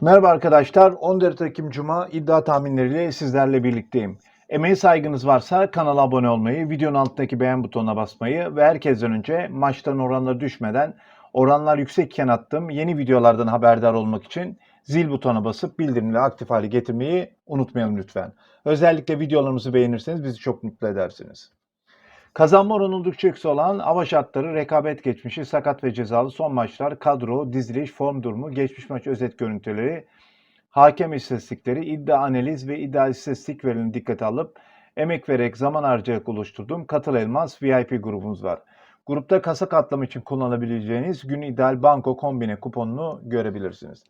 Merhaba arkadaşlar. 14 Ekim Cuma iddia tahminleriyle sizlerle birlikteyim. Emeği saygınız varsa kanala abone olmayı, videonun altındaki beğen butonuna basmayı ve herkesten önce maçların oranları düşmeden oranlar yüksekken attığım yeni videolardan haberdar olmak için zil butonuna basıp bildirimleri aktif hale getirmeyi unutmayalım lütfen. Özellikle videolarımızı beğenirseniz bizi çok mutlu edersiniz. Kazanma oranı oldukça yüksek olan hava şartları, rekabet geçmişi, sakat ve cezalı son maçlar, kadro, diziliş, form durumu, geçmiş maç özet görüntüleri, hakem istatistikleri, iddia analiz ve iddia istatistik verilerini dikkate alıp emek vererek zaman harcayarak oluşturduğum Katıl Elmas VIP grubumuz var. Grupta kasa katlama için kullanabileceğiniz gün ideal banko kombine kuponunu görebilirsiniz.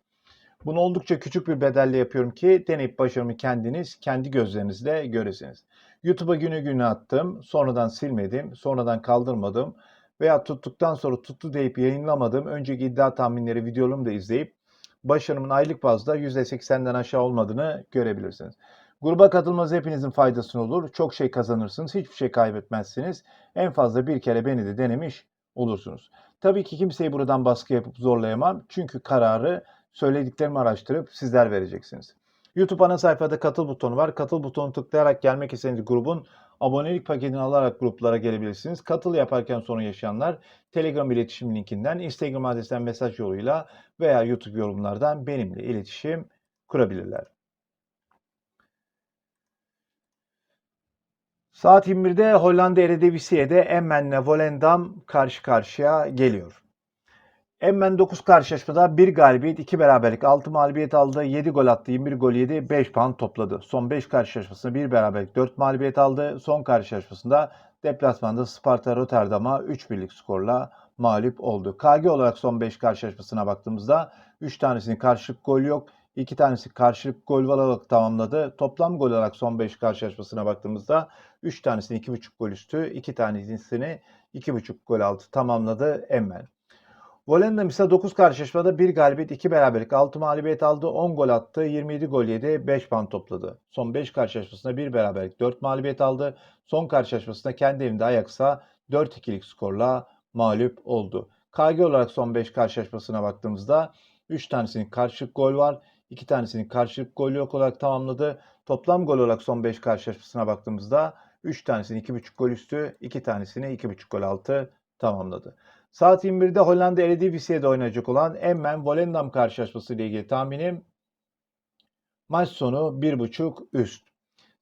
Bunu oldukça küçük bir bedelle yapıyorum ki deneyip başarımı kendiniz kendi gözlerinizle göresiniz. YouTube'a günü günü attım, sonradan silmedim, sonradan kaldırmadım veya tuttuktan sonra tuttu deyip yayınlamadım. Önceki iddia tahminleri videolarımı da izleyip başarımın aylık bazda %80'den aşağı olmadığını görebilirsiniz. Gruba katılmanız hepinizin faydasına olur. Çok şey kazanırsınız, hiçbir şey kaybetmezsiniz. En fazla bir kere beni de denemiş olursunuz. Tabii ki kimseyi buradan baskı yapıp zorlayamam. Çünkü kararı söylediklerimi araştırıp sizler vereceksiniz. YouTube ana sayfada katıl butonu var. Katıl butonu tıklayarak gelmek istediğiniz grubun abonelik paketini alarak gruplara gelebilirsiniz. Katıl yaparken sorun yaşayanlar Telegram iletişim linkinden, Instagram adresinden mesaj yoluyla veya YouTube yorumlardan benimle iletişim kurabilirler. Saat 21'de Hollanda Eredivisie'de Emmen'le Volendam karşı karşıya geliyor. Emmen 9 karşılaşmada 1 galibiyet, 2 beraberlik, 6 mağlubiyet aldı, 7 gol attı, 21 gol yedi, 5 puan topladı. Son 5 karşılaşmasında 1 beraberlik, 4 mağlubiyet aldı. Son karşılaşmasında deplasmanda Sparta Rotterdam'a 3 birlik skorla mağlup oldu. KG olarak son 5 karşılaşmasına baktığımızda 3 tanesinin karşılık gol yok. 2 tanesi karşılık gol olarak tamamladı. Toplam gol olarak son 5 karşılaşmasına baktığımızda 3 tanesini 2.5 gol üstü, 2 tanesini 2.5 gol altı tamamladı Emmen. Volendam ise 9 karşılaşmada 1 galibiyet, 2 beraberlik, 6 mağlubiyet aldı, 10 gol attı, 27 gol yedi, 5 puan topladı. Son 5 karşılaşmasında 1 beraberlik, 4 mağlubiyet aldı. Son karşılaşmasında kendi evinde Ajax'a 4-2'lik skorla mağlup oldu. KG olarak son 5 karşılaşmasına baktığımızda 3 tanesinin karşılık gol var, 2 tanesinin karşılık gol yok olarak tamamladı. Toplam gol olarak son 5 karşılaşmasına baktığımızda 3 tanesini 2.5 gol üstü, 2 tanesini 2.5 gol altı tamamladı. Saat 21'de Hollanda Eredivisie'de oynayacak olan Emmen Volendam karşılaşması ile ilgili tahminim maç sonu 1.5 üst.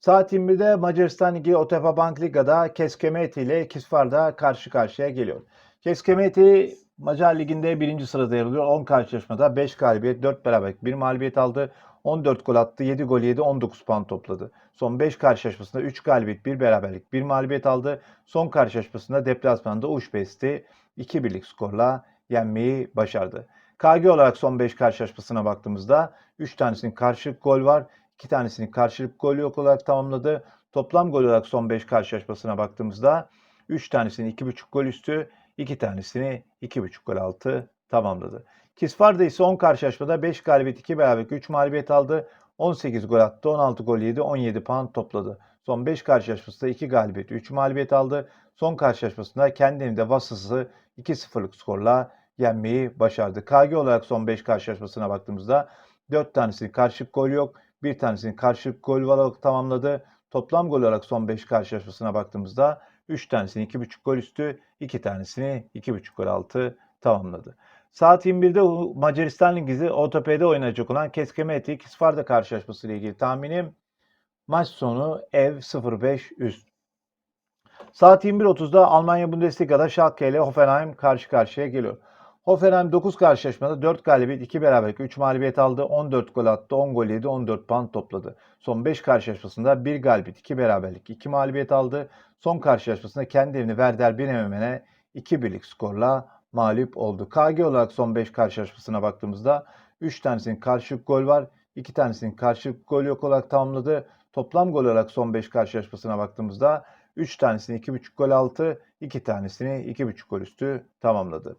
Saat 21'de Macaristan Ligi Otepa Bank Liga'da Keskemeti ile Kisvarda karşı karşıya geliyor. Keskemeti Macar Ligi'nde birinci sırada yer alıyor. 10 karşılaşmada 5 galibiyet, 4 beraberlik, 1 mağlubiyet aldı. 14 gol attı, 7 gol yedi, 19 puan topladı. Son 5 karşılaşmasında 3 galibiyet, 1 beraberlik, 1 mağlubiyet aldı. Son karşılaşmasında deplasmanda Uşbest'i 2 birlik skorla yenmeyi başardı. KG olarak son 5 karşılaşmasına baktığımızda 3 tanesinin karşılık gol var, 2 tanesinin karşılık gol yok olarak tamamladı. Toplam gol olarak son 5 karşılaşmasına baktığımızda 3 tanesini 2.5 gol üstü, 2 tanesini 2.5 gol altı tamamladı. Kisvarda ise 10 karşılaşmada 5 galibiyet, 2 beraberlik, 3 mağlubiyet aldı. 18 gol attı, 16 gol yedi, 17 puan topladı. Son 5 karşılaşmasında 2 galibiyet, 3 mağlubiyet aldı. Son karşılaşmasında kendi evinde Vasıs'ı 2-0'lık skorla yenmeyi başardı. KG olarak son 5 karşılaşmasına baktığımızda 4 tanesinin karşılık gol yok, 1 tanesinin karşılık gol olarak tamamladı. Toplam gol olarak son 5 karşılaşmasına baktığımızda 3 tanesini 2.5 gol üstü, 2 tanesini 2.5 gol altı tamamladı. Saat 21'de Macaristan Ligi'si OTP'de oynayacak olan Keskemeti Kisvarda karşılaşması ile ilgili tahminim maç sonu ev 0-5 üst. Saat 21.30'da Almanya Bundesliga'da Schalke ile Hoffenheim karşı karşıya geliyor. Hoffenheim 9 karşılaşmada 4 galibiyet, 2 beraberlik, 3 mağlubiyet aldı, 14 gol attı, 10 gol yedi, 14 puan topladı. Son 5 karşılaşmasında 1 galibiyet, 2 beraberlik, 2 mağlubiyet aldı. Son karşılaşmasında kendi evini Werder Bremen'e 2 birlik skorla mağlup oldu. KG olarak son 5 karşılaşmasına baktığımızda 3 tanesinin karşılık gol var, 2 tanesinin karşılık gol yok olarak tamamladı. Toplam gol olarak son 5 karşılaşmasına baktığımızda 3 tanesini 2.5 gol altı, 2 tanesini 2.5 gol üstü tamamladı.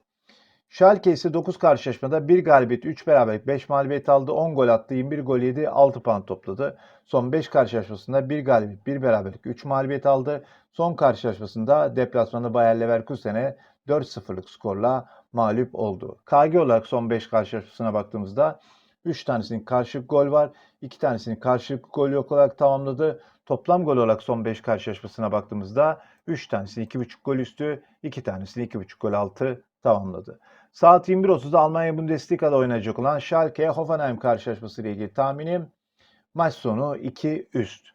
Schalke ise 9 karşılaşmada 1 galibiyet, 3 beraberlik, 5 mağlubiyet aldı, 10 gol attı, 21 gol yedi, 6 puan topladı. Son 5 karşılaşmasında 1 galibiyet, 1 beraberlik, 3 mağlubiyet aldı. Son karşılaşmasında deplasmanı Bayer Leverkusen'e 4-0'lık skorla mağlup oldu. KG olarak son 5 karşılaşmasına baktığımızda 3 tanesinin karşılık gol var. 2 tanesinin karşılık gol yok olarak tamamladı. Toplam gol olarak son 5 karşılaşmasına baktığımızda 3 tanesini 2.5 gol üstü, 2 tanesini 2.5 gol altı tamamladı. Saat 21.30'da Almanya Bundesliga'da oynayacak olan Schalke Hoffenheim karşılaşması ile ilgili tahminim maç sonu 2 üst.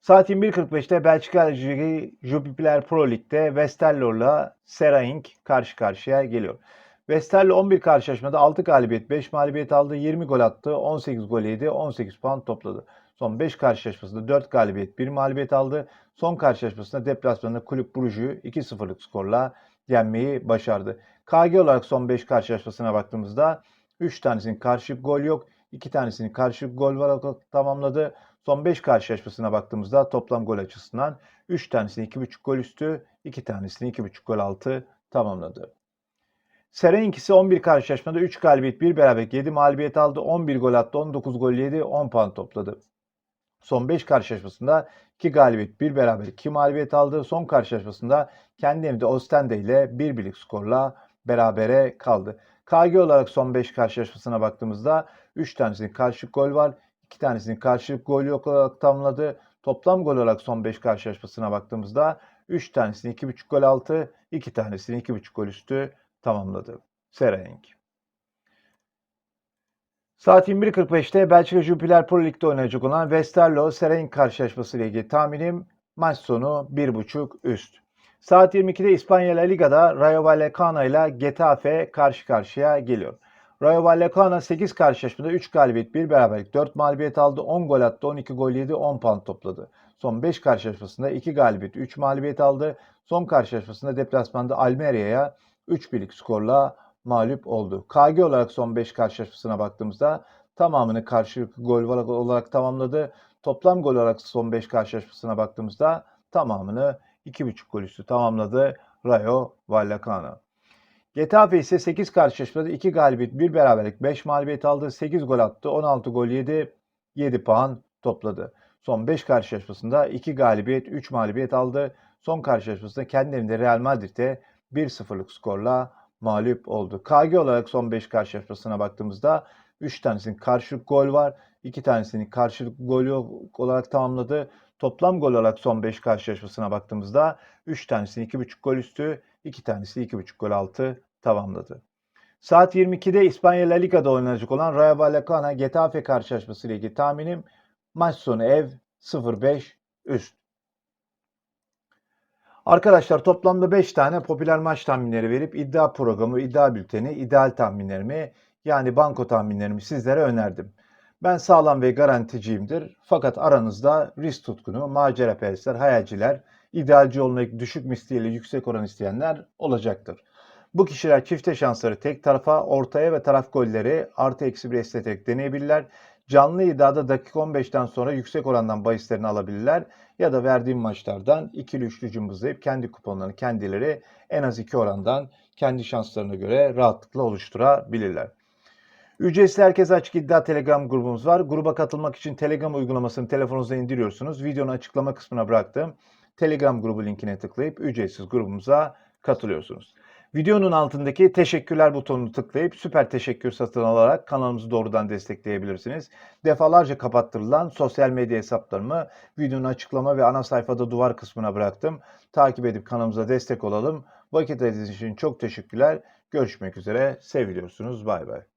Saat 21.45'te Belçika Ligi Jupiler Pro Lig'de Westerlo'la Seraing karşı karşıya geliyor. Westerlo 11 karşılaşmada 6 galibiyet, 5 mağlubiyet aldı, 20 gol attı, 18 gol yedi, 18 puan topladı. Son 5 karşılaşmasında 4 galibiyet, 1 mağlubiyet aldı. Son karşılaşmasında deplasmanda Kulüp Brugge'yu 2-0'lık skorla yenmeyi başardı. KG olarak son 5 karşılaşmasına baktığımızda 3 tanesinin karşılık gol yok, 2 tanesinin karşılık gol var tamamladı. Son 5 karşılaşmasına baktığımızda toplam gol açısından 3 tanesini 2.5 gol üstü, 2 tanesini 2.5 gol altı tamamladı. Serenkisi 11 karşılaşmada 3 galibiyet 1 beraberlik 7 mağlubiyet aldı. 11 gol attı. 19 gol yedi. 10 puan topladı. Son 5 karşılaşmasında 2 galibiyet 1 beraberlik 2 mağlubiyet aldı. Son karşılaşmasında kendi evinde Ostende ile 1 birlik skorla berabere kaldı. KG olarak son 5 karşılaşmasına baktığımızda 3 tanesinin karşılık gol var. 2 tanesinin karşılık gol yok olarak tamamladı. Toplam gol olarak son 5 karşılaşmasına baktığımızda 3 tanesini 2.5 gol altı, 2 tanesini 2.5 gol üstü tamamladı. Seraing. Saat 21.45'te Belçika Jupiler Pro Lig'de oynayacak olan Westerlo Seraing karşılaşması ile ilgili tahminim maç sonu 1.5 üst. Saat 22'de İspanya La Liga'da Rayo Vallecano ile Getafe karşı karşıya geliyor. Rayo Vallecano 8 karşılaşmada 3 galibiyet 1 beraberlik 4 mağlubiyet aldı. 10 gol attı 12 gol yedi 10 puan topladı. Son 5 karşılaşmasında 2 galibiyet 3 mağlubiyet aldı. Son karşılaşmasında deplasmanda Almeria'ya 3 birlik skorla mağlup oldu. KG olarak son 5 karşılaşmasına baktığımızda tamamını karşılıklı gol olarak tamamladı. Toplam gol olarak son 5 karşılaşmasına baktığımızda tamamını 2.5 gol üstü tamamladı Rayo Vallecano. Getafe ise 8 karşılaşmada 2 galibiyet 1 beraberlik 5 mağlubiyet aldı. 8 gol attı 16 gol yedi 7 puan topladı. Son 5 karşılaşmasında 2 galibiyet 3 mağlubiyet aldı. Son karşılaşmasında kendi evinde Real Madrid'e 1-0'lık skorla mağlup oldu. KG olarak son 5 karşılaşmasına baktığımızda 3 tanesinin karşılık gol var. 2 tanesinin karşılık gol yok olarak tamamladı. Toplam gol olarak son 5 karşılaşmasına baktığımızda 3 tanesini 2.5 gol üstü, 2 tanesi 2.5 gol altı tamamladı. Saat 22'de İspanya La Liga'da oynanacak olan Rayo Vallecano Getafe karşılaşması ile ilgili tahminim maç sonu ev 0-5 üst. Arkadaşlar toplamda 5 tane popüler maç tahminleri verip iddia programı, iddia bülteni, ideal tahminlerimi yani banko tahminlerimi sizlere önerdim. Ben sağlam ve garanticiyimdir. Fakat aranızda risk tutkunu, macera perestler, hayalciler, idealci olmayı düşük misliyle yüksek oran isteyenler olacaktır. Bu kişiler çifte şansları tek tarafa, ortaya ve taraf golleri artı eksi bir esneterek deneyebilirler. Canlı iddiada dakika 15'ten sonra yüksek orandan bahislerini alabilirler ya da verdiğim maçlardan ikili üçlü cımbızlayıp kendi kuponlarını kendileri en az iki orandan kendi şanslarına göre rahatlıkla oluşturabilirler. Ücretsiz herkese açık iddia Telegram grubumuz var. Gruba katılmak için Telegram uygulamasını telefonunuza indiriyorsunuz. Videonun açıklama kısmına bıraktığım Telegram grubu linkine tıklayıp ücretsiz grubumuza katılıyorsunuz. Videonun altındaki teşekkürler butonunu tıklayıp süper teşekkür satın alarak kanalımızı doğrudan destekleyebilirsiniz. Defalarca kapattırılan sosyal medya hesaplarımı videonun açıklama ve ana sayfada duvar kısmına bıraktım. Takip edip kanalımıza destek olalım. Vakit ayırdığınız için çok teşekkürler. Görüşmek üzere. Seviliyorsunuz. Bay bay.